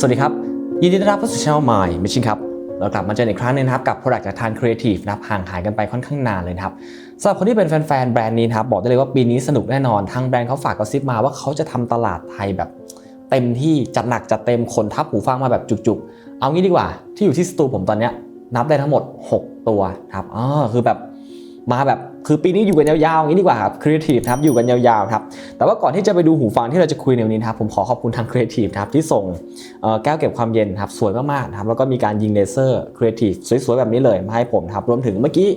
สวัสดีครับ ยินดีต้อนรับเข้าสู่ช่อง My Mission ครับ เรากลับมาเจออีกครั้งนึงนะครับกับ Product จากทาง Creative นะครับห่างหายกันไปค่อนข้างนานเลยครับสำหรับคนที่เป็นแฟนๆแบรนด์นี้นะครับบอกได้เลยว่าปีนี้สนุกแน่นอนทางแบรนด์เขาฝากกระซิบมาว่าเขาจะทำตลาดไทยแบบเต็มที่จัดหนักจัดเต็มคนทับหูฟังมาแบบจุกๆ เอางี้ดีกว่าที่อยู่ที่สตูผมตอนเนี้ยนับได้ทั้งหมด 6 ตัวครับอ๋อคือแบบมาแบบ คือปีนี้อยู่กันยาวๆอย่างนี้ดีกว่าครับ Creative นะครับอยู่กันยาวๆครับแต่ว่าก่อนที่จะไปดูหูฟังที่เราจะคุยในวันนี้ครับผมขอขอบคุณทาง Creative นะครับที่ส่งแก้วเก็บความเย็นครับสวยมากๆครับแล้วก็มีการยิงเลเซอร์ Creative สวยๆแบบนี้เลยมาให้ผมครับรวมถึงเมื่อกี้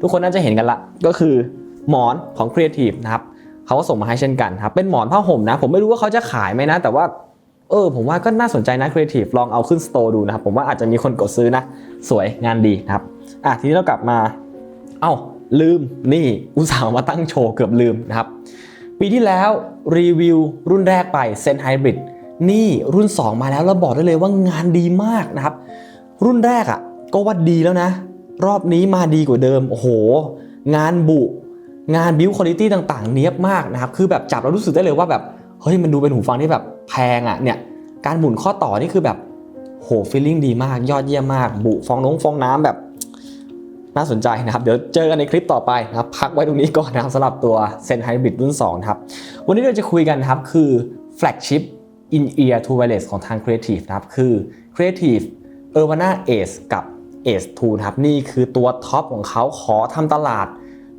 ทุกคนน่าจะเห็นกันละก็คือหมอนของ Creative นะครับเขาก็ส่งมาให้เช่นกันครับเป็นหมอนผ้าห่มนะ ผมไม่รู้ว่าเขาจะขายไหมนะ แต่ว่าเออผมว่าก็น่าสนใจนะ Creative ลองเอาขึ้นสโตร์ดูนะครับผมว่าอาจจะมีคนกดซื้อนะ สวยงานดีครับอะทีนี้เรากลับมา เอ้า ลืมนี่อุตส่าห์มาตั้งโชว์เกือบลืมนะครับ ปีที่แล้วรีวิวรุ่นแรกไปเซนไฮบริดนี่รุ่น 2 มาแล้วเราบอกได้เลยว่างานดีมากนะครับ รุ่นแรกอะ่ะก็ว่าดีแล้วนะ รอบนี้มาดีกว่าเดิม โอ้โห งานบุ งานบิวคุณภาพต่างๆ เนี้ยบมากนะครับ คือแบบจับแล้วรู้สึกได้เลยว่าแบบเฮ้ยมันดูเป็นหูฟังที่แบบแพงอะ่ะเนี่ยการหมุนข้อต่อนี่คือแบบโหฟีลลิ่งดีมากยอดเยี่ยมมาก บุฟองน้องฟองน้ำแบบ น่าสนใจนะครับ เดี๋ยวเจอกันในคลิปต่อไปนะครับพักไว้ตรงนี้ก่อนนะครับสำหรับตัว Zen Hybrid รุ่น2ครับวันนี้เราจะคุยกันครับคือ flagship in ear to wireless ของทาง Creative นะครับคือ Creative Urbana Ace กับ Ace 2นะครับนี่คือตัวท็อปของเขาขอทำตลาด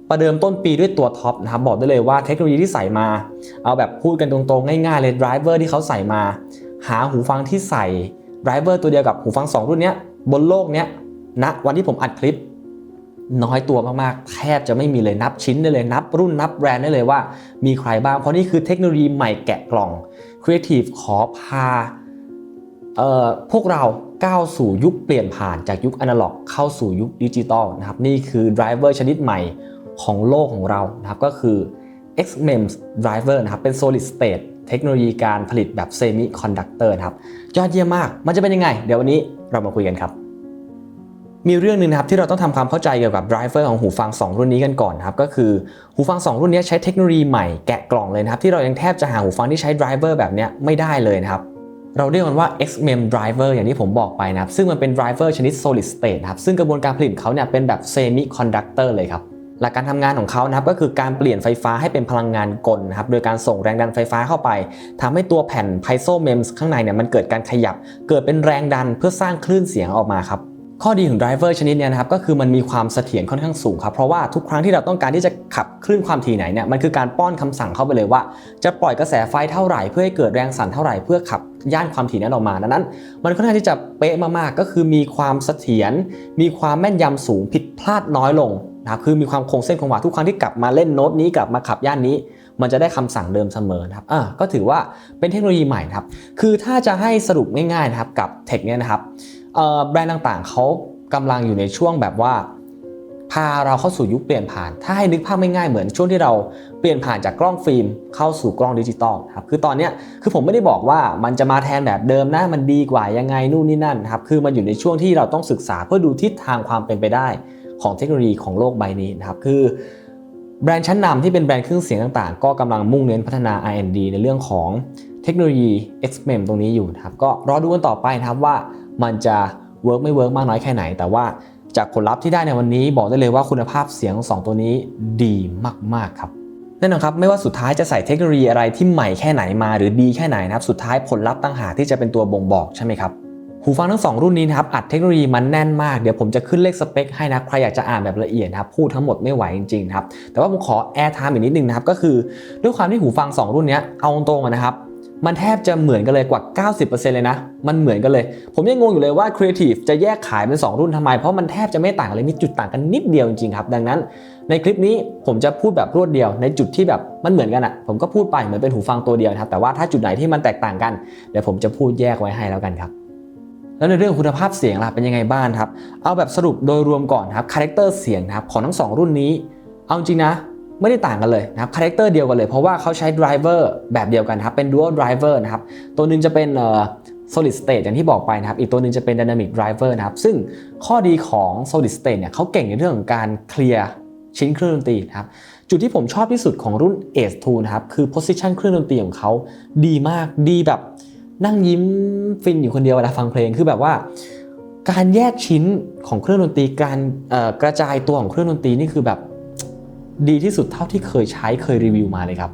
ประเดิมต้นปีด้วยตัวท็อปนะครับบอกได้เลยว่าเทคโนโลยีที่ใส่มา เอาแบบพูดกันตรงๆ ง่ายๆเลยไดรเวอร์ที่เขาใส่มา หาหูฟังที่ใส่ไดรเวอร์ตัวเดียวกับหูฟัง 2 รุ่นนี้บนโลกนี้ยณวันที่ผมอัดคลิป น้อยตัวมากๆ แทบจะไม่มีเลยนับชิ้นได้เลยนับ รุ่นนับแบรนด์ได้เลยว่า มีใครบ้าง เพราะนี่คือเทคโนโลยีใหม่แกะกล่อง Creative ขอพาเอ่อพวกเราก้าวสู่ยุคเปลี่ยนผ่านจากยุคอนาล็อก เข้าสู่ยุคดิจิตอลนะครับนี่คือไดรเวอร์ชนิดใหม่ของโลกของเรานะครับก็คือ XMEMS Driver นะครับเป็น Solid State เทคโนโลยีการผลิตแบบ Semi Conductor นะครับยอดเยี่ยมมาก มันจะเป็นยังไง เดี๋ยววันนี้เรามาคุยกันครับ มีเรื่องหนึงนะครับที่เราต้องทำความเข้าใจเกี่ยวกับไดรเวอร์ของหูฟัง 2 รุ่นนี้กันก่อนนะครับก็คือหูฟัง 2 รุ่นนี้ใช้เทคโนโลยีใหม่แกะกล่องเลยนะครับที่เรายังแทบจะหาหูฟังที่ใช้ไดรเวอร์แบบนี้ไม่ได้เลยนะครับเราเรียกมันว่า XMEM driver อย่างที่ผมบอกไปนะครับ ซึ่งมันเป็น driver ชนิด solid state นะครับ ซึ่งกระบวนการผลิตเขาเนี่ยเป็นแบบ semi conductor เลยครับ หลักการทำงานของเขานะครับก็คือการเปลี่ยนไฟฟ้าให้เป็นพลังงานกลนะครับ โดยการส่งแรงดันไฟฟ้าเข้าไปทำให้ตัวแผ่น piezo mems ข้างในเนี่ยมันเกิดการขยับ เกิดเป็นแรงดันเพื่อสร้างคลื่นเสียงออกมาครับ ข้อดีของไดรเวอร์ชนิดเนี้นะครับก็คือมันมีความเสถียรค่อนข้างสูงครับเพราะว่าทุกครั้งที่เราต้องการที่จะขับคลื่นความถี่ไหนเนี่ยมันคือการป้อนคำสั่งเข้าไปเลยว่า จะปล่อยกระแสไฟเท่าไหร่เพื่อให้เกิดแรงสั่นเท่าไหร่เพื่อขับย่านความถี่นั้นออกมาดังนั้น มันค่อนข้างที่จะเป๊ะมากๆ ก็คือมีความเสถียรมีความแม่นยำสูงผิดพลาดน้อยลงนะครับคือมีความคงเส้นคงวาทุกครั้งที่กลับมาเล่นโน้ตนี้กลับมาขับย่านนี้ มันจะได้คำสั่งเดิมเสมอนะครับอ่าก็ถือว่าเป็นเทคโนโลยีใหม่นะครับคือถ้าจะให้สรุปง่ายๆนะครับกับเทคเนี่ยนะครับ แบรนด์ต่างๆเขากำลังอยู่ในช่วงแบบว่า พาเราเข้าสู่ยุคเปลี่ยนผ่าน ถ้าให้นึกภาพไม่ง่ายๆเหมือนช่วงที่เราเปลี่ยนผ่านจากกล้องฟิล์มเข้าสู่กล้องดิจิตอลครับคือตอนนี้คือผมไม่ได้บอกว่ามันจะมาแทนแบบเดิมนะมันดีกว่ายังไงนู่นนี่นั่นครับคือมันอยู่ในช่วงที่เราต้องศึกษาเพื่อดูทิศทางความเป็นไปได้ของเทคโนโลยีของโลกใบนี้นะครับคือแบรนด์ชั้นนำที่เป็นแบรนด์เครื่องเสียงต่างๆ ก็กำลังมุ่งเน้นพัฒนา R&D ในเรื่องของเทคโนโลยี XMEM ตรงนี้อยู่นะครับก็รอดูกันต่อไปนะครับว่า มันจะเวิร์กไม่เวิร์กมากน้อยแค่ไหน แต่ว่าจากผลลัพธ์ที่ได้ในวันนี้บอกได้เลยว่าคุณภาพเสียงของสองตัวนี้ดีมากๆครับแน่นอนครับไม่ว่าสุดท้ายจะใส่เทคโนโลยีอะไรที่ใหม่แค่ไหนมาหรือดีแค่ไหนนะครับสุดท้ายผลลัพธ์ต่างหากที่จะเป็นตัวบ่งบอกใช่ไหมครับหูฟังทั้ง 2 รุ่นนี้นะครับอัดเทคโนโลยีมันแน่นมากเดี๋ยวผมจะขึ้นเลขสเปคให้นะใครอยากจะอ่านแบบละเอียดนะครับพูดทั้งหมดไม่ไหวจริงๆนะครับแต่ว่าผมขอแอร์ไทม์อีกนิดนึงนะครับก็คือด้วยความที่หูฟัง 2 รุ่นนี้เอาตรงๆนะครับ มันแทบจะเหมือนกันเลยกว่า 90%เลยนะ มันเหมือนกันเลย ผมยังงงอยู่เลยว่า Creative จะแยกขายเป็น 2 รุ่นทำไม เพราะมันแทบจะไม่ต่างเลยมีจุดต่างกันนิดเดียวจริงๆครับ ดังนั้น ในคลิปนี้ผมจะพูดแบบรวดเดียว ในจุดที่แบบมันเหมือนกันอะ่ะ ผมก็พูดไปเหมือนเป็นหูฟังตัวเดียวนะครับ แต่ว่าถ้าจุดไหนที่มันแตกต่างกัน เดี๋ยวผมจะพูดแยกไว้ให้แล้วกันครับแล้วในเรื่องคุณภาพเสียงล่ะเป็นยังไงบ้างครับ เอาแบบสรุปโดยรวมก่อนครับ คาแรคเตอร์เสียงนะครับของทั้งสองรุ่นนี้ เอาจริงนะ ไม่ได้ต่างกันเลยนะครับคาแรคเตอร์เดียวกันเลย เพราะว่าเขาใช้ไดรเวอร์แบบเดียวกันครับเป็น dual driver นะครับตัวหนึงจะเป็น solid state อย่างที่บอกไปนะครับ อีกตัวหนึงจะเป็น dynamic driver นะครับ ซึ่งข้อดีของ solid state เนี่ยเขาเก่งในเรื่องของการเคลียร์ชิ้นเครื่องดนตรีนะครับ จุดที่ผมชอบที่สุดของรุ่น Ace 2นะครับ คือ position เครื่องดนตรีของเขาดีมาก ดีแบบนั่งยิ้มฟินอยู่คนเดียวเวลาฟังเพลง คือแบบว่า การแยกชิ้นของเครื่องดนตรี การกระจายตัวของเครื่องดนตรีนี่คือแบบ ดีที่สุดเท่าที่เคยใช้เคยรีวิวมาเลยครับ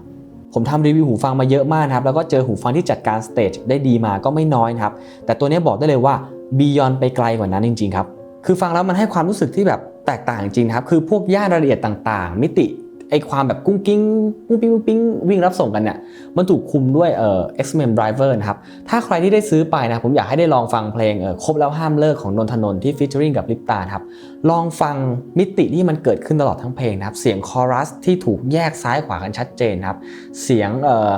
ผมทำรีวิวหูฟังมาเยอะมากนะครับ แล้วก็เจอหูฟังที่จัดการสเตจได้ดีมาก็ไม่น้อยนะครับ แต่ตัวนี้บอกได้เลยว่าบียอนไปไกลกว่านั้นจริงๆครับ คือฟังแล้วมันให้ความรู้สึกที่แบบแตกต่างจริงครับ คือพวกย่านรายละเอียดต่างๆ มิติ ไอความแบบกุ้งกิ้งกุ้งปิ้งกุ้งปิ้งวิ่งรับส่งกันเนี่ยมันถูกคุมด้วยเอ่อ XMM Driver นะครับ ถ้าใครที่ได้ซื้อไปนะ ผมอยากให้ได้ลองฟังเพลงเออครบแล้วห้ามเลิกของนนทนนท์ที่ฟีเจอริงกับลิปตาครับ ลองฟังมิติที่มันเกิดขึ้นตลอดทั้งเพลงนะครับ เสียงคอรัสที่ถูกแยกซ้ายขวากันชัดเจนครับ เสียงเอ่อ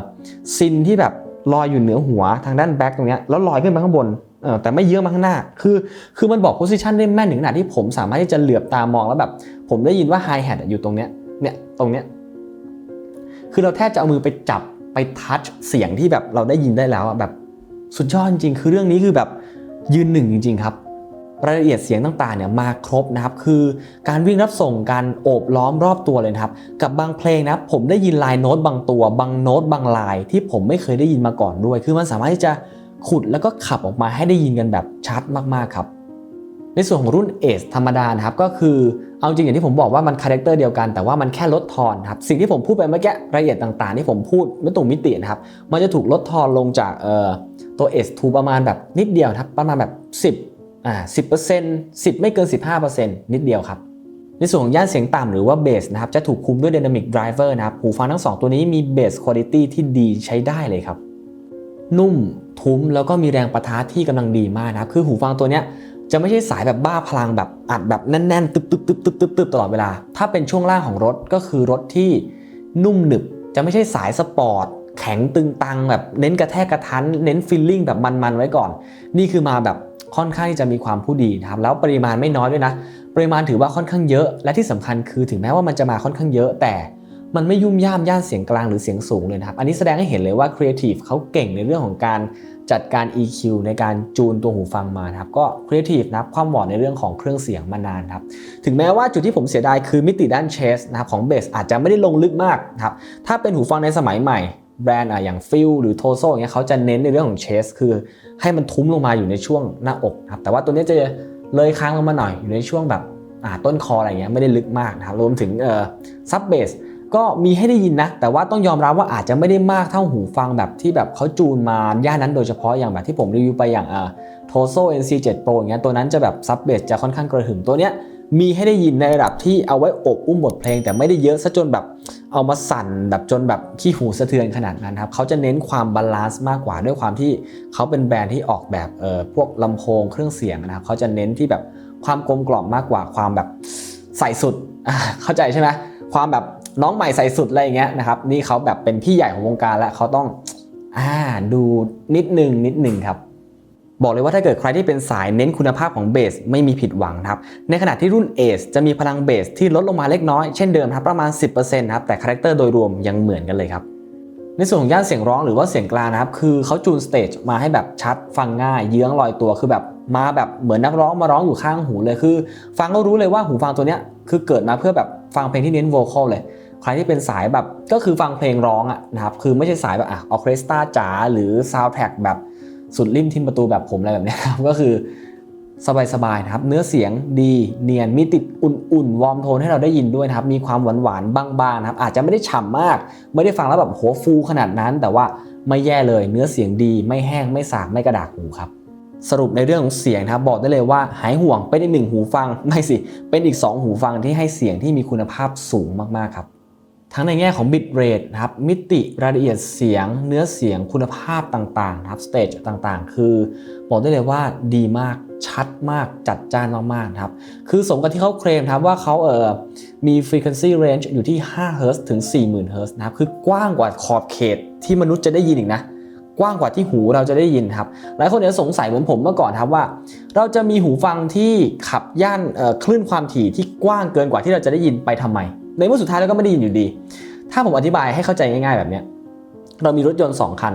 ซินที่แบบลอยอยู่เหนือหัวทางด้านแบ็กตรงเนี้ยแล้วลอยขึ้นไปข้างบนเออแต่ไม่เยอะมาข้างหน้า คือ คือมันบอกโพซิชันได้แม่นถึงขนาดที่ผมสามารถที่จะเหลือบตามองแล้วแบบ ผมได้ยินว่าไฮแฮทอยู่ตรงเนี้ย เนี่ยตรงเนี้ยคือเราแทบจะเอามือไปจับไปทัชเสียงที่แบบเราได้ยินได้แล้วอะแบบสุดยอดจริงๆคือเรื่องนี้คือแบบยืนหนึ่งจริงๆครับ รายละเอียดเสียงต่างๆเนี่ยมาครบนะครับ คือการวิ่งรับส่งการโอบล้อมรอบตัวเลยครับ กับบางเพลงนะผมได้ยินลายโน้ตบางตัว บางโน้ตบางลาย ที่ผมไม่เคยได้ยินมาก่อนด้วย คือมันสามารถที่จะขุดแล้วก็ขับออกมาให้ได้ยินกันแบบชัดมากๆครับ ในส่วนของรุ่น Ace ธรรมดานะครับก็คือเอาจริงอย่างที่ผมบอกว่ามันคาแรคเตอร์เดียวกันแต่ว่ามันแค่ลดทอนครับสิ่งที่ผมพูดไปเมื่อกี้รายละเอียดต่างๆ ที่ผมพูดไม่ตรงมิตินะครับมันจะถูกลดทอนลงจากเอ่อตัว S2 ประมาณแบบนิดเดียวครับประมาณแบบ 10อ่า10% 10ไม่เกิน 15%นิดเดียวครับในส่วนของย่านเสียงต่ำหรือว่าเบสนะครับจะถูกคุมด้วย Dynamic Driver นะครับหูฟังทั้ง 2 ตัวนี้มีเบสคุณภาพที่ดีใช้ได้เลยครับ นุ่มทุ้มแล้วก็มีแรงประทะที่กำลังดีมากนะครับคือหูฟังตัวเนี้ย จะไม่ใช่สายแบบบ้าพลังแบบอัดแบบแน่นๆตึบตึบตึบตึบตึบตึบตลอดเวลา ถ้าเป็นช่วงล่างของรถก็คือรถที่นุ่มหนึบ จะไม่ใช่สายสปอร์ตแข็งตึงตังแบบเน้นกระแทกกระทันเน้นฟิลลิ่งแบบมันๆไว้ก่อน นี่คือมาแบบค่อนข้างที่จะมีความผู้ดีนะครับแล้วปริมาณไม่น้อยด้วยนะ ปริมาณถือว่าค่อนข้างเยอะ และที่สำคัญคือถึงแม้ว่ามันจะมาค่อนข้างเยอะ แต่มันไม่ยุ่มย่ามย่านเสียงกลางหรือเสียงสูงเลยนะครับอันนี้แสดงให้เห็นเลยว่า Creative เขาเก่งในเรื่องของการ จัดการ EQ ในการจูนตัวหูฟังมาครับก็ Creative นะครับความเหมาะในเรื่องของเครื่องเสียงมานานครับถึงแม้ว่าจุดที่ผมเสียดายคือมิติด้านเชสนะครับของเบสอาจจะไม่ได้ลงลึกมากครับถ้าเป็นหูฟังในสมัยใหม่แบรนด์อะอย่างฟิลหรือโทโซอย่างเงี้ยเขาจะเน้นในเรื่องของเชสคือให้มันทุ้มลงมาอยู่ในช่วงหน้าอกครับแต่ว่าตัวนี้จะเลยค้างลงมาหน่อยอยู่ในช่วงแบบต้นคออะไรเงี้ยไม่ได้ลึกมากนะครับรวมถึงซับเบส ก็มีให้ได้ยินนะ แต่ว่าต้องยอมรับว่าอาจจะไม่ได้มากเท่าหูฟังแบบที่แบบเขาจูนมาย่านนั้นโดยเฉพาะอย่างแบบที่ผมรีวิวไปอย่างเอ่อ Toso NC7 Pro อย่างเงี้ยตัวนั้นจะแบบซับเบสจะค่อนข้างกระหึ่มตัวเนี้ยมีให้ได้ยินในระดับที่เอาไว้อบอุ้มบทเพลง แต่ไม่ได้เยอะซะจนแบบเอามาสั่นแบบจนแบบขี้หูสะเทือนขนาดนั้นครับเขาจะเน้นความบาลานซ์มากกว่าด้วยความที่เขาเป็นแบรนด์ที่ออกแบบเอ่อพวกลำโพงเครื่องเสียงนะครับเขาจะเน้นที่แบบความกลมกล่อมมากกว่าความแบบใส่สุดเข้าใจใช่ไหมความแบบ น้องใหม่ใส่สุดอะไรอย่างเงี้ยนะครับนี่เขาแบบเป็นพี่ใหญ่ของวงการแล้วเขาต้องอ่าดูนิดนึงนิดนึงครับ บอกเลยว่าถ้าเกิดใครที่เป็นสายเน้นคุณภาพของเบสไม่มีผิดหวังนะครับในขณะที่รุ่น Ace จะมีพลังเบสที่ลดลงมาเล็กน้อยเช่นเดิมครับประมาณ 10%นะครับแต่คาแรคเตอร์โดยรวมยังเหมือนกันเลยครับในส่วนของย่านเสียงร้องหรือว่าเสียงกลางนะครับ คือเขาจูนสเตจมาให้แบบชัดฟังง่ายเยื้องลอยตัวคือแบบมาแบบเหมือนนักร้องมาร้องอยู่ข้างหูเลยคือ ฟังก็รู้เลยว่าหูฟังตัวเนี้ยคือเกิดมาเพื่อแบบฟังเพลงที่เน้นโวคอลเลย ใครที่เป็นสายแบบก็คือฟังเพลงร้องอะนะครับคือไม่ใช่สายแบบอะออเคสตราจ๋าหรือซาวด์แทร็กแบบสุดริมทิมประตูแบบผมอะไรแบบนี้ครับก็คือสบายๆนะครับ เนื้อเสียงดีเนียนมีติดอุ่นๆ วอร์มโทนให้เราได้ยินด้วยนะครับ มีความหวานๆบางๆนะครับ อาจจะไม่ได้ฉ่ำมาก ไม่ได้ฟังแล้วแบบโหฟูขนาดนั้น แต่ว่าไม่แย่เลย เนื้อเสียงดีไม่แห้งไม่สาบไม่กระดากหูครับ สรุปในเรื่องของเสียงนะครับ บอกได้เลยว่าหายห่วงเป็นอีกหนึ่งหูฟังไม่สิเป็นอีก 2 หูฟังที่ให้เสียงที่มีคุณภาพสูงมากๆครับ ทั้งในแง่ของ bit rate นะครับ มิติรายละเอียดเสียง เนื้อเสียงคุณภาพต่างๆนะครับสเตจต่างๆ คือบอกได้เลยว่าดีมากชัดมากจัดจ้านมากๆครับ คือสมกับที่เขาเคลมครับว่าเขาเออมี frequency range อยู่ที่5 Hz ถึง 40,000 Hz นะครับ คือกว้างกว่าขอบเขตที่มนุษย์จะได้ยินอีกนะ กว้างกว่าที่หูเราจะได้ยินครับ หลายคนเนี่ยสงสัยเหมือนผมเมื่อก่อนครับว่า เราจะมีหูฟังที่ขับย่านเอ่อคลื่นความถี่ที่กว้างเกินกว่าที่เราจะได้ยินไปทำไม ในเมื่อสุดท้ายเราก็ไม่ได้ยินอยู่ดี ถ้าผมอธิบายให้เข้าใจง่าย ๆ แบบนี้เรามีรถยนต์ 2 คัน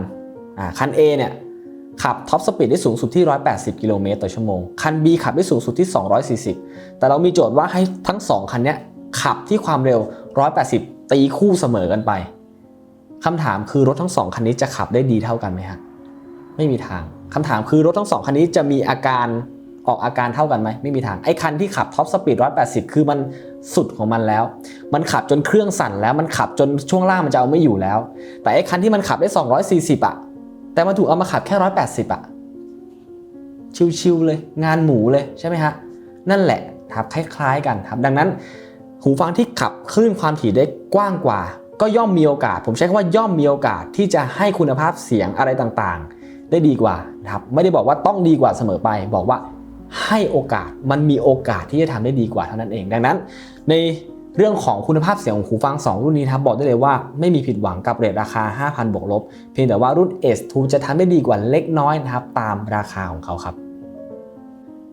อ่าคัน A เนี่ยขับท็อปสปีดได้สูงสุดที่ 180 กิโลเมตรต่อชั่วโมง คัน B ขับได้สูงสุดที่ 240 แต่เรามีโจทย์ว่าให้ทั้ง 2 คันเนี้ยขับที่ความเร็ว 180 ตีคู่เสมอกันไปคำถามคือรถทั้งสองคันนี้จะขับได้ดีเท่ากันไหมฮะไม่มีทางคำถามคือรถทั้งสองคันนี้จะมีอาการออกอาการเท่ากันไหมไม่มีทางไอ้คันที่ขับท็อปสปีด180 คือมัน สุดของมันแล้ว มันขับจนเครื่องสั่นแล้วมันขับจนช่วงล่างมันจะเอาไม่อยู่แล้ว แต่ไอ้คันที่มันขับได้ 240อะแต่มันถูกเอามาขับแค่ 180อะชิวๆเลยงานหมูเลยใช่ไหมฮะนั่นแหละครับคล้ายๆกันครับ ดังนั้น หูฟังที่ขับคลื่นความถี่ได้กว้างกว่า ก็ย่อมมีโอกาส ผมใช้คำว่าย่อมมีโอกาสที่จะให้คุณภาพเสียงอะไรต่างๆ ได้ดีกว่านะครับไม่ได้บอกว่าต้องดีกว่าเสมอไป บอกว่า ให้โอกาสมันมีโอกาสที่จะทำได้ดีกว่าเท่านั้นเอง ดังนั้น ในเรื่องของคุณภาพเสียงของหูฟัง 2 รุ่นนี้นะครับบอกได้เลยว่าไม่มีผิดหวังกับเรทราคา 5,000 บวกลบ เพียงแต่ว่ารุ่น S2 จะทำได้ดีกว่าเล็กน้อยนะครับตามราคาของเขาครับ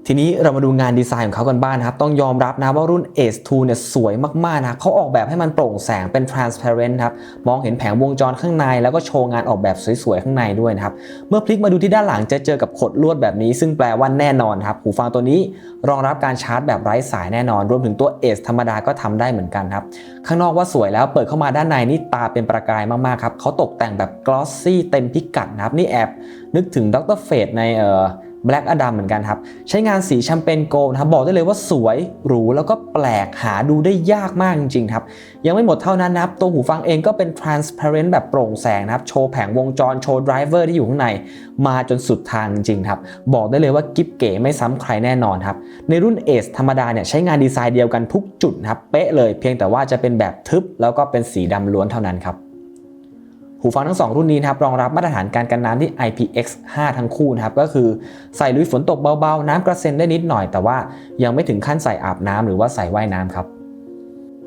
ทีนี้เรามาดูงานดีไซน์ของเขากันบ้างนะครับ ต้องยอมรับนะว่ารุ่น Ace 2เนี่ยสวยมากๆนะเขาออกแบบให้มันโปร่งแสงเป็น transparent ครับ มองเห็นแผงวงจรข้างใน แล้วก็โชว์งานออกแบบสวยๆ ข้างในด้วยนะครับ เมื่อพลิกมาดูที่ด้านหลังจะเจอกับขดลวดแบบนี้ ซึ่งแปลว่าแน่นอนครับ หูฟังตัวนี้รองรับการชาร์จแบบไร้สายแน่นอน รวมถึงตัว Ace ธรรมดาก็ทำได้เหมือนกันครับ ข้างนอกว่าสวยแล้วเปิดเข้ามาด้านในนี่ตาเป็นประกายมากๆครับเขาตกแต่งแบบ glossy เต็มพิกัดนะครับนี่แอบนึกถึงดรเฟดในเอ่อ Black Adam เหมือนกันครับ ใช้งานสีแชมเปญโกล์นะครับ บอกได้เลยว่าสวยหรูแล้วก็แปลกหาดูได้ยากมากจริงๆครับ ยังไม่หมดเท่านั้นนะครับ ตัวหูฟังเองก็เป็น transparent แบบโปร่งแสงนะครับ โชว์แผงวงจรโชว์ไดรเวอร์ที่อยู่ข้างใน มาจนสุดทางจริงๆครับ บอกได้เลยว่ากิ๊บเก๋ไม่ซ้ำใครแน่นอนครับ ในรุ่น Ace ธรรมดาเนี่ยใช้งานดีไซน์เดียวกันทุกจุดนะครับเป๊ะเลยเพียงแต่ว่าจะเป็นแบบทึบแล้วก็เป็นสีดำล้วนเท่านั้นครับ หูฟังทั้ง 2 รุ่นนี้นะครับรองรับมาตรฐานการกันน้ำที่ IPX5 ทั้งคู่นะครับก็คือใส่ลุยฝนตกเบาๆ น้ำกระเซ็นได้นิดหน่อย แต่ว่ายังไม่ถึงขั้นใส่อาบน้ำหรือว่าใส่ว่ายน้ำครับ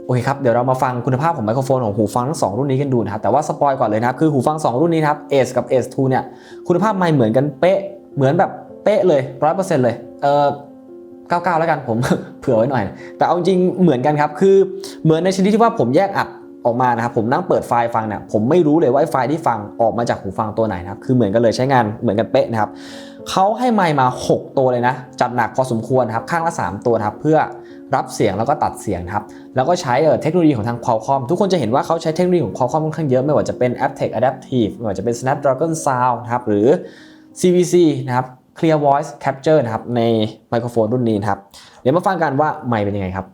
โอเคครับเดี๋ยวเรามาฟังคุณภาพของไมโครโฟนของหูฟังทั้ง 2 รุ่นนี้กันดูนะครับแต่ว่าสปอยก่อนเลยนะครับคือหูฟัง 2 รุ่นนี้นะครับ Ace กับ Ace 2เนี่ยคุณภาพไม่เหมือนกันเป๊ะเหมือนแบบเป๊ะเลย100%เลยเออ99 แล้วกันผมเผื่อไว้หน่อย แต่เอาจริงเหมือนกันครับคือเหมือนในชนิดที่ว่าผมแยกอัด ออกมานะครับผมนั่งเปิดไฟล์ฟังเนี่ยผมไม่รู้เลยว่าไฟล์ที่ฟังออกมาจากหูฟังตัวไหนนะครับคือเหมือนกันเลยใช้งานเหมือนกันเป๊ะนะครับเขาให้ไมค์มา 6 ตัวเลยนะ จัดหนักพอสมควรครับข้างละ 3 ตัวครับเพื่อรับเสียงแล้วก็ตัดเสียงครับแล้วก็ใช้เออเทคโนโลยีของทาง Qualcomm ทุกคนจะเห็นว่าเขาใช้เทคโนโลยีของ Qualcomm ค่อนข้างเยอะไม่ว่าจะเป็น aptech adaptive ไม่ว่าจะเป็น Snapdragon Sound นะครับหรือ CVC นะครับ Clear Voice Capture นะครับในไมโครโฟนรุ่นนี้นะครับเดี๋ยวมาฟังกันว่าไมค์เป็นยังไงครับ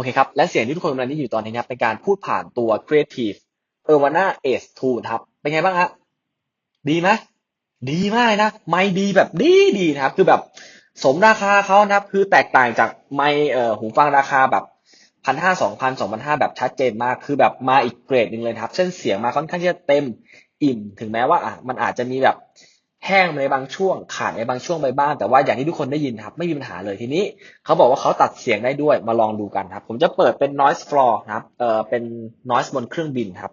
อเคครับ และเสียงที่ทุกคนกำลังได้ยินอยู่ตอนนี้นะครับเป็นการพูดผ่านตัว Creative u r v a n a Ace 2ครับ เป็นไงบ้างฮะดีไหมดีมากนะ ไม่ดีแบบดีดีนะครับ คือแบบสมราคาเขานะครับ คือแตกต่างจากไม่เอ่อหูฟังราคาแบบพันห้าสองพันสองพันห้าแบบชัดเจนมาก คือแบบมาอีกเกรดหนึ่งเลยครับ เส้นเสียงมาค่อนข้างที่จะเต็มอิ่ม ถึงแม้ว่าอะมันอาจจะมีแบบ แห้งในบางช่วง ขาดในบางช่วงไปบ้างแต่ว่าอย่างที่ทุกคนได้ยินครับ ไม่มีปัญหาเลยทีนี้ เขาบอกว่าเขาตัดเสียงได้ด้วยมาลองดูกันครับ ผมจะเปิดเป็น noise floor นะครับเออเป็น noise บนเครื่องบินครับ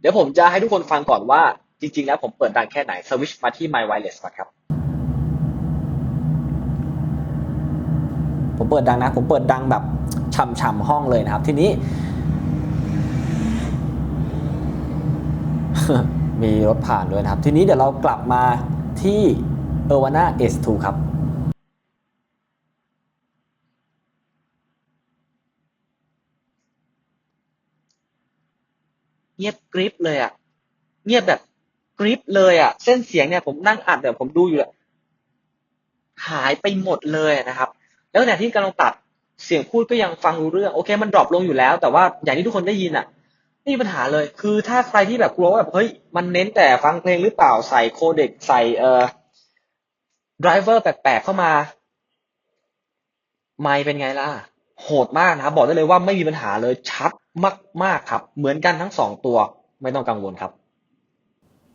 เดี๋ยวผมจะให้ทุกคนฟังก่อนว่าจริง ๆ แล้วผมเปิดดังแค่ไหนสวิชมาที่ my wireless ก่อนครับ ผมเปิดดังนะ ผมเปิดดังแบบฉ่ำๆห้องเลยนะครับ ทีนี้ มีรถผ่านด้วยนะครับ ทีนี้เดี๋ยวเรากลับมาที่ e r w a n a S2 ครับเงียบกริบเลยอะ เงียบแบบกริบเลยอะ เส้นเสียงเนี่ยผมนั่งอัดเนี่ยผมดูอยู่อะหายไปหมดเลยนะครับ แล้วขณะที่กำลังตัดเสียงพูดก็ยังฟังรู้เรื่อง โอเค มันดรอปลงอยู่แล้ว แต่ว่าอย่างที่ทุกคนได้ยินอะ ไม่มีปัญหาเลย คือถ้าใครที่แบบกลัวว่าแบบเฮ้ยมันเน้นแต่ฟังเพลงหรือเปล่าใส่โคเด็กใส่เอ่อไดรเวอร์แปลกๆเข้ามาไม่เป็นไงล่ะ โหดมากนะครับ บอกได้เลยว่าไม่มีปัญหาเลยชัดมาก ๆ ครับ เหมือนกันทั้งสองตัว ไม่ต้องกังวลครับ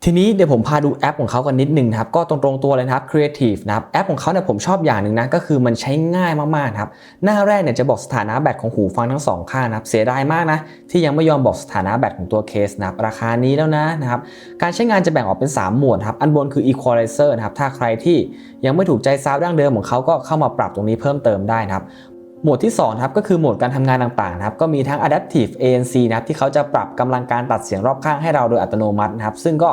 ทีนี้เดี๋ยวผมพาดูแอปของเขากันนิดนึงครับก็ตรงๆตัวเลยนะครับ Creative นะครับแอปของเขาเนี่ยผมชอบอย่างหนึ่งนะก็คือมันใช้ง่ายมากๆครับหน้าแรกเนี่ยจะบอกสถานะแบตของหูฟังทั้งสองข้างนะครับเสียดายมากนะที่ยังไม่ยอมบอกสถานะแบตของตัวเคสนะครับราคานี้แล้วนะนะครับการใช้งานจะแบ่งออกเป็น 3 หมวดครับอันบนคือ Equalizer นะครับถ้าใครที่ยังไม่ถูกใจซาวด์ดั้งเดิมของเขาก็เข้ามาปรับตรงนี้เพิ่มเติมได้นะครับ หมดที่2ครับก็คือโหมดการทำงานต่างๆนะครับก็มีทั้ง Adaptive ANC นะครับที่เขาจะปรับกำลังการตัดเสียงรอบข้างให้เราโดยอัตโนมัตินะครับซึ่งก็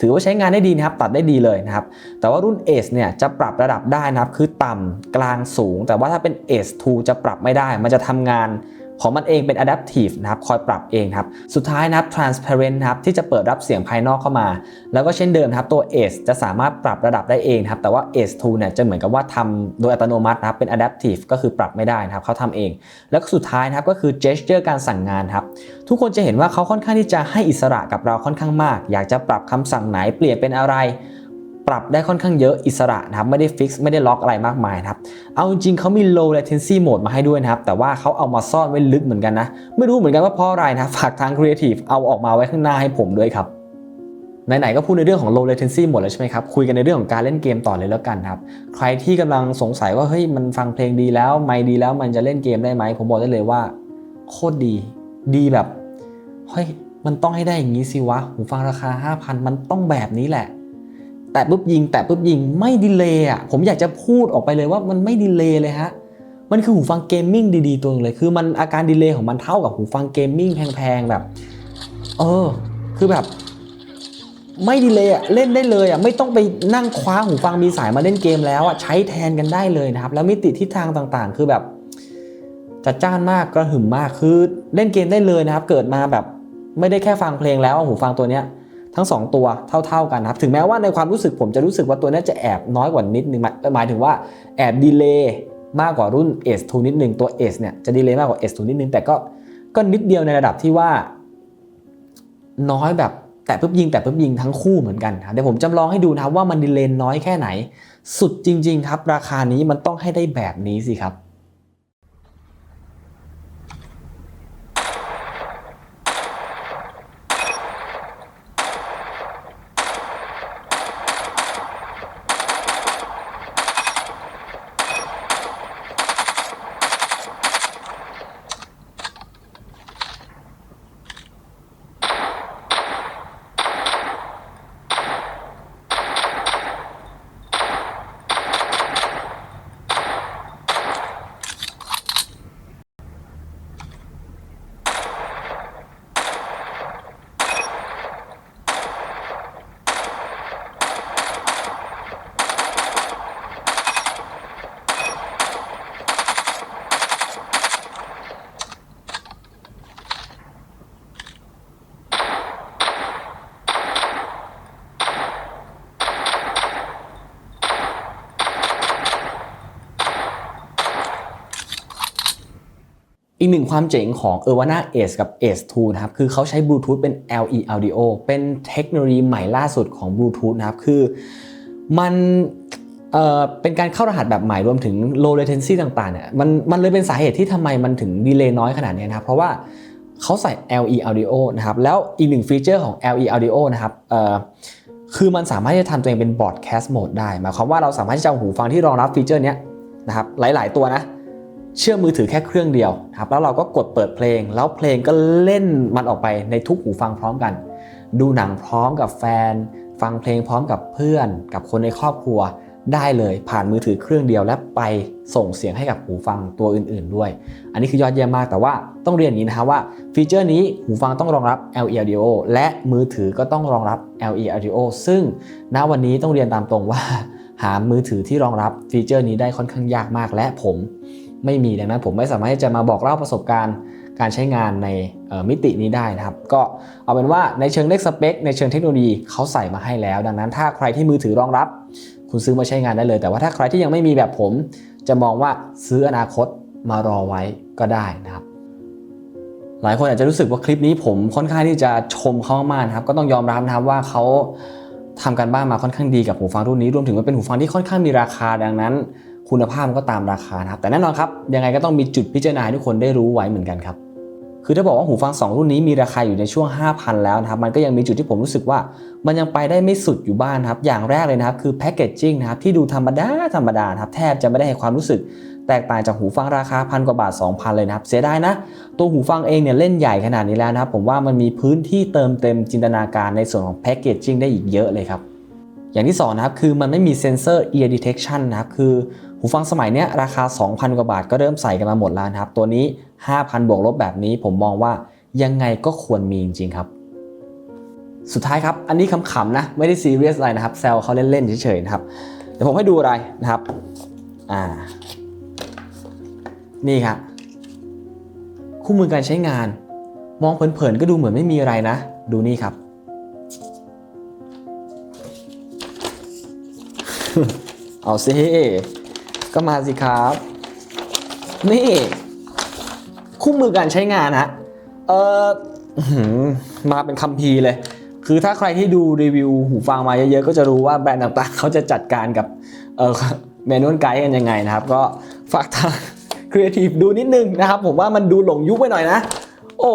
ถือว่าใช้งานได้ดีนะครับตัดได้ดีเลยนะครับแต่ว่ารุ่น Ace เนี่ยจะปรับระดับได้นะครับคือต่ำกลางสูง แต่ว่าถ้าเป็น Ace 2จะปรับไม่ได้ มันจะทำงาน ของมันเองเป็น adaptive นะครับคอยปรับเองครับสุดท้ายนะครับ transparent นะครับที่จะเปิดรับเสียงภายนอกเข้ามา แล้วก็เช่นเดิมครับตัว ACE จะสามารถปรับระดับได้เองครับแต่ว่า ACE 2เนี่ยจะเหมือนกับว่าทำโดยอัตโนมัตินะครับเป็น adaptive ก็คือปรับไม่ได้นะครับเขาทำเอง แล้วก็สุดท้ายนะครับก็คือ gesture การสั่งงานครับทุกคนจะเห็นว่าเขาค่อนข้างที่จะให้อิสระกับเราค่อนข้างมาก อยากจะปรับคำสั่งไหนเปลี่ยนเป็นอะไร ปรับได้ค่อนข้างเยอะอิสระนะครับไม่ได้ฟิกซ์ไม่ได้ล็อกอะไรมากมายนะครับเอาจริงๆเขามี low latency mode มาให้ด้วยนะครับ แต่ว่าเขาเอามาซ่อนไว้ลึกเหมือนกันนะ ไม่รู้เหมือนกันว่าเพราะอะไรนะฝากทาง Creative เอาออกมาไว้ข้างหน้าให้ผมด้วยครับไหนๆก็พูดในเรื่องของ low latency หมดแล้วใช่ไหมครับ คุยกันในเรื่องของการเล่นเกมต่อเลยแล้วกันครับ ใครที่กำลังสงสัยว่าเฮ้ยมันฟังเพลงดีแล้ว ไม่ดีแล้วมันจะเล่นเกมได้ไหม ผมบอกได้เลยว่า โคตรดี ดีแบบเฮ้ยมันต้องให้ได้อย่างนี้สิวะหูฟังราคา 5,000 มันต้องแบบนี้แหละ แต่ปุ๊บยิง แต่ปุ๊บยิงไม่ดีเลยอะผมอยากจะพูดออกไปเลยว่ามันไม่ดีเลยเลยฮะมันคือหูฟังเกมมิ่งดีๆตัวหนึงเลย คือมันอาการดีเลย์ของมันเท่ากับหูฟังเกมมิ่งแพงๆแบบ เออ คือแบบ ไม่ดีเลยอะเล่นได้เลยอะไม่ต้องไปนั่งคว้าหูฟังมีสายมาเล่นเกมแล้วอะใช้แทนกันได้เลยนะครับ แล้วมิติทิศทางต่างๆ คือแบบจัดจ้านมากกระหึ่มมากคือเล่นเกมได้เลยนะครับ เกิดมาแบบไม่ได้แค่ฟังเพลงแล้วหูฟังตัวเนี้ย ทั้ง 2 ตัวเท่า ๆกันครับ ถึงแม้ว่าในความรู้สึกผมจะรู้สึกว่าตัวนี้จะแอบน้อยกว่านิดนึงหมายถึงว่าแอบดีเลย์มากกว่ารุ่น S2 นิดนึงตัว S เนี่ยจะดีเลย์มากกว่า S2 นิดนึงแต่ก็ก็นิดเดียวในระดับที่ว่า น้อยแบบแต่ปุ๊บยิงแต่ปุ๊บยิงทั้งคู่เหมือนกันครับเดี๋ยวผมจำลองให้ดูนะครับว่ามันดีเลย์น้อยแค่ไหน สุดจริง ๆ ครับ ราคานี้มันต้องให้ได้แบบนี้สิครับ อีกหนึ่งความเจ๋งของ u r v a n a Ace กับ Ace 2นะครับ คือเขาใช้บลูทูธเป็น LE Audio เป็นเทคโนโลยีใหม่ล่าสุดของบลูทูธนะครับ คือมันเอ่อเป็นการเข้ารหัสแบบใหม่รวมถึง low latency ต่างๆเนี่ยมันมันเลยเป็นสาเหตุที่ทำไมมันถึงดีเลย์น้อยขนาดนี้นะครับเพราะว่าเขาใส่ LE Audio นะครับ แล้วอีกหนึ่งฟีเจอร์ของ LE Audio นะครับเอ่อคือมันสามารถจะทำตัวเองเป็น broadcast mode ได้หมายความว่าเราสามารถที่จะเอาหูฟังที่รองรับฟีเจอร์นี้นะครับหลาย ๆ ตัวนะ เชื่อมมือถือแค่เครื่องเดียวครับแล้วเราก็กดเปิดเพลง แล้วเพลงก็เล่นมันออกไปในทุกหูฟังพร้อมกัน ดูหนังพร้อมกับแฟน ฟังเพลงพร้อมกับเพื่อน กับคนในครอบครัวได้เลยผ่านมือถือเครื่องเดียวและไปส่งเสียงให้กับหูฟังตัวอื่น ๆ ด้วย อันนี้คือยอดเยี่ยมมากแต่ว่าต้องเรียนอย่างนี้นะครับว่าฟีเจอร์นี้หูฟังต้องรองรับ LE Audio และมือถือก็ต้องรองรับ LE Audio ซึ่งณวันนี้ต้องเรียนตามตรงว่า หามือถือที่รองรับฟีเจอร์นี้ได้ค่อนข้างยากมากและผม ไม่มีดังนั้นผมไม่สามารถที่จะมาบอกเล่าประสบการณ์การใช้งานในมิตินี้ได้นะครับ ก็เอาเป็นว่าในเชิงเลขสเปคในเชิงเทคโนโลยีเขาใส่มาให้แล้ว ดังนั้นถ้าใครที่มือถือรองรับ คุณซื้อมาใช้งานได้เลย แต่ว่าถ้าใครที่ยังไม่มีแบบผม จะมองว่าซื้ออนาคตมารอไว้ก็ได้นะครับหลายคนอาจจะรู้สึกว่าคลิปนี้ผมค่อนข้างที่จะชมเขามากนะครับก็ต้องยอมรับนะครับว่าเขาทำการบ้านมาค่อนข้างดีกับหูฟังรุ่นนี้รวมถึงมันเป็นหูฟังที่ค่อนข้างมีราคาดังนั้น คุณภาพมันก็ตามราคานะครับ แต่แน่นอนครับ ยังไงก็ต้องมีจุดพิจารณาทุกคนได้รู้ไว้เหมือนกันครับ คือถ้าบอกว่าหูฟัง 2 รุ่นนี้มีราคาอยู่ในช่วง 5,000 แล้วนะครับ มันก็ยังมีจุดที่ผมรู้สึกว่า มันยังไปได้ไม่สุดอยู่บ้านครับ อย่างแรกเลยนะครับ คือแพคเกจจิ้งนะครับ ที่ดูธรรมดา ธรรมดาครับ แทบจะไม่ได้ให้ความรู้สึกแตกต่างจากหูฟังราคาพันกว่าบาท 2,000 เลยนะครับ เสียดายนะ ตัวหูฟังเองเนี่ยเล่นใหญ่ขนาดนี้แล้วนะครับ ผมว่ามันมีพื้นที่เติมเต็มจินตนาการในส่วนของแพคเกจจิ้งได้อีกเยอะเลยครับ อย่างที่สองนะครับ คือมันไม่มีเซนเซอร์ ear detection นะครับ คือ หูฟังสมัยเนี้ยราคา 2,000 กว่าบาทก็เริ่มใส่กันมาหมดแล้วนะครับ ตัวนี้ 5,000 บวกลบแบบนี้ผมมองว่ายังไงก็ควรมีจริงๆครับ สุดท้ายครับ อันนี้ขำๆนะ ไม่ได้ซีเรียสอะไรนะครับแซวเขาเล่นๆเฉยๆนะครับ เดี๋ยวผมให้ดูอะไรนะครับ อ่า นี่ครับคู่มือการใช้งาน มองเผินๆก็ดูเหมือนไม่มีอะไรนะ ดูนี่ครับ เอาสิ ก็มาสิครับ นี่คู่มือการใช้งานฮะเออมาเป็นคัมภีร์เลย คือถ้าใครที่ดูรีวิวหูฟังมาเยอะๆ ก็จะรู้ว่าแบรนด์ต่างๆ เขาจะจัดการกับเออแมนนไกด์กันยังไงนะครับ ก็ฝากทางครีเอทีฟดูนิดนึงนะครับ ผมว่ามันดูหลงยุคไปหน่อยนะ โอ้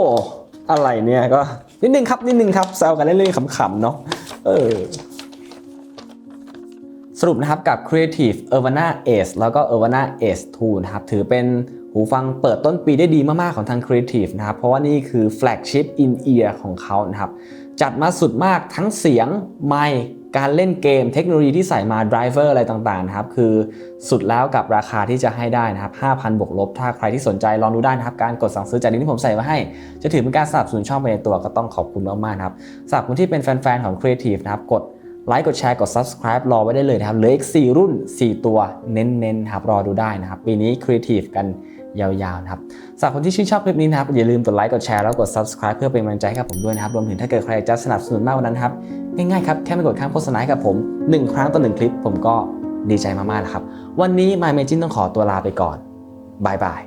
อะไรเนี่ยก็นิดนึงครับนิดนึงครับแซวกันเล่นๆขำๆเนาะเออ สรุปนะครับกับ Creative Urbana Ace แล้วก็ Urbana Ace 2นะครับถือเป็นหูฟังเปิดต้นปีได้ดีมาก ๆ ของทาง Creative นะครับ เพราะว่านี่คือ flagship in ear ของเขานะครับ จัดมาสุดมากทั้งเสียงไมค์การเล่นเกมเทคโนโลยีที่ใส่มา driver อะไรต่างๆนะครับ คือสุดแล้วกับราคาที่จะให้ได้นะครับ 5,000 บวกลบ ถ้าใครที่สนใจลองดูได้นะครับ การกดสั่งซื้อจากลิงก์ที่ผมใส่ไว้ให้ จะถือเป็นการสนับสนุนช่องไปในตัวก็ต้องขอบคุณมากๆนะครับสำหรับคนที่เป็นแฟน ๆ ของ Creative นะครับกด ไลค์กดแชร์กด subscribe รอไว้ได้เลยนะครับเหลืออีก 4 รุ่น 4 ตัวเน้นๆครับรอดูได้นะครับ ปีนี้ Creative กันยาวๆนะครับสำหรับคนที่ชื่นชอบคลิปนี้นะครับ อย่าลืมกดไลค์กดแชร์แล้วกด subscribe เพื่อเป็นกำลังใจให้กับผมด้วยนะครับ รวมถึงถ้าเกิดใครจะสนับสนุนมากกว่านั้นครับ ง่ายๆครับ แค่ไปกดข้างโฆษณาให้กับผม 1 ครั้งต่อ1คลิปผมก็ดีใจมากๆนะครับ วันนี้ My Magin ต้องขอตัวลาไปก่อนบายบาย